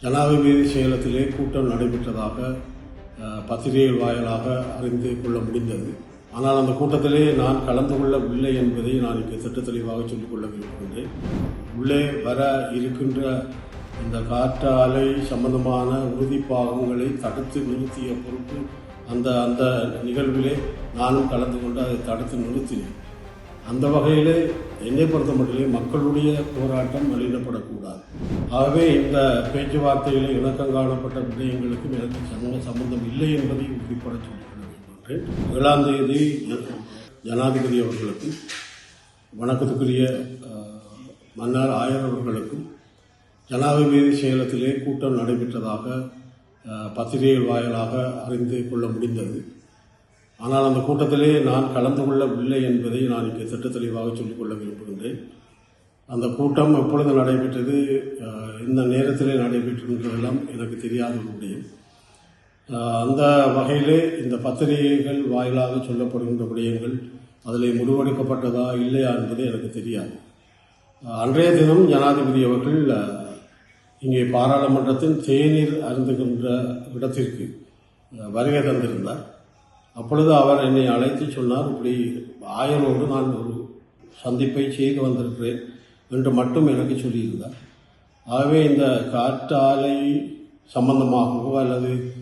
ஜனாதிபதி சேலத்திலே கூட்டம் நடைபெற்றதாக அஹ், பத்திரிகை வாயிலாக அறிந்து கொள்ள முடிந்தது. ஆனால் அந்த கூட்டத்திலே நான் கலந்து கொள்ளவில்லை என்பதை நான் இங்கே திட்ட தெளிவாக சொல்லிக் கொள்ள விரும்புகின்றேன் உள்ளே வர இருக்கின்ற இந்த காற்றாலை சம்பந்தமான உறுதிப்பாகங்களை தடுத்து நிறுத்திய பொறுப்பு அந்த அந்த நிகழ்விலே நானும் கலந்து கொண்டு அதை தடுத்து நிறுத்தினேன். அந்த வகையிலே என்னை பொறுத்த மட்டும் மக்களுடைய போராட்டம் வெளியிடப்படக்கூடாது. ஆகவே இந்த பேச்சுவார்த்தையில் இணக்கம் காணப்பட்ட விடயங்களுக்கும் எனக்கு சமூக சம்பந்தம் இல்லை என்பதை உறுதிப்பட சொல்லிக்கொள்ள ஏழாம் தேதி ஜனாதிபதி அவர்களுக்கும் வணக்கத்துக்குரிய மன்னார் ஆயர் அவர்களுக்கும் ஜனாதிபதி சேலத்திலே கூட்டம் நடைபெற்றதாக பத்திரிகை வாயிலாக அறிந்து கொள்ள முடிந்தது. ஆனால் அந்த கூட்டத்திலே நான் கலந்து கொள்ளவில்லை என்பதை நான் இங்கே திட்ட தெளிவாக சொல்லிக் கொள்ள விரும்புகின்றேன். அந்த கூட்டம் எப்பொழுது நடைபெற்றது இந்த நேரத்திலே நடைபெற்றிருந்ததெல்லாம் எனக்கு தெரியாத முடியும் அந்த வகையிலே இந்த பத்திரிகைகள் வாயிலாக சொல்லப்படுகின்ற விடயங்கள் அதில் முடிவெடுக்கப்பட்டதா இல்லையா என்பது எனக்கு தெரியாது. அன்றைய தினம் ஜனாதிபதி அவர்கள் இங்கே பாராளுமன்றத்தின் தேநீர் அருந்துகின்ற இடத்திற்கு வருகை தந்திருந்தார். அப்பொழுது அவர் என்னை அழைத்து சொன்னார் இப்படி ஆயரோடு நான் ஒரு சந்திப்பை செய்து வந்திருக்கிறேன் என்று மட்டும் எனக்கு சொல்லியிருந்தார். ஆகவே இந்த காற்றாலை சம்பந்தமாகவோ அல்லது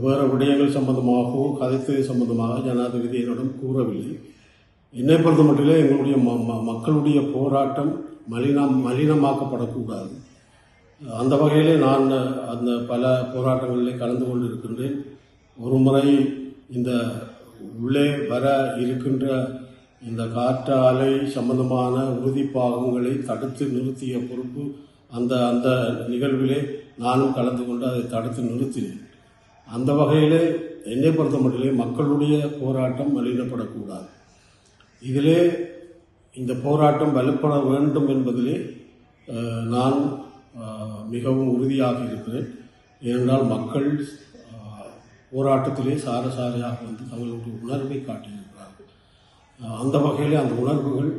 வேறு விடயங்கள் சம்பந்தமாகவோ கதைத்தது சம்பந்தமாக ஜனாதிபதி என்னிடம் கூறவில்லை. என்னை பொறுத்த மட்டிலே எங்களுடைய ம- மக்களுடைய போராட்டம் மலினம் மலினமாக்கப்படக்கூடாது. அந்த வகையிலே நான் அந்த பல போராட்டங்களிலே கலந்து கொண்டு இருக்கின்றேன் ஒரு முறை இந்த உள்ளே வர இருக்கின்ற இந்த காற்றாலை சம்பந்தமான உறுதிப்பாகங்களை தடுத்து நிறுத்திய பொறுப்பு அந்த அந்த நிகழ்விலே நானும் கலந்து கொண்டு அதை தடுத்து நிறுத்தினேன். அந்த வகையிலே என்னை பொறுத்த மட்டிலே மக்களுடைய போராட்டம் மலினப்படக்கூடாது இதிலே இந்த போராட்டம் வலுப்பட வேண்டும் என்பதிலே நான் மிகவும் உறுதியாக இருக்கிறேன். ஏனென்றால் மக்கள் போராட்டத்திலே சாரசாரியாக வந்து தங்களுடைய உணர்வை காட்டியிருக்கிறார்கள். அந்த வகையிலே அந்த உணர்வுகள்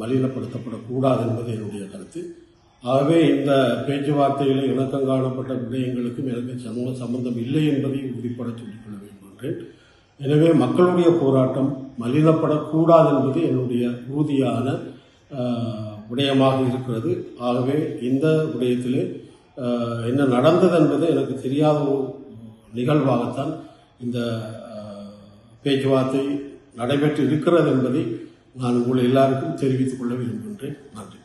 மலினப்படுத்தப்படக்கூடாது என்பது என்னுடைய கருத்து. ஆகவே இந்த பேச்சுவார்த்தைகளில் இணக்கம் காணப்பட்ட விடயங்களுக்கும் எனக்கு சமூக சம்பந்தம் இல்லை என்பதை உறுதிப்பட சொல்லிக்கொள்ள விரும்புகின்றேன். எனவே மக்களுடைய போராட்டம் மலினப்படக்கூடாது என்பது என்னுடைய உறுதியான விடயமாக இருக்கிறது. ஆகவே இந்த விடயத்திலே என்ன நடந்தது என்பது எனக்கு தெரியாத ஒரு நிகழ்வாகத்தான் இந்த பேச்சுவார்த்தை நடைபெற்று இருக்கிறது என்பதை நான் உங்கள் எல்லாருக்கும் தெரிவித்துக் கொள்ள விரும்புகின்றேன். நன்றி.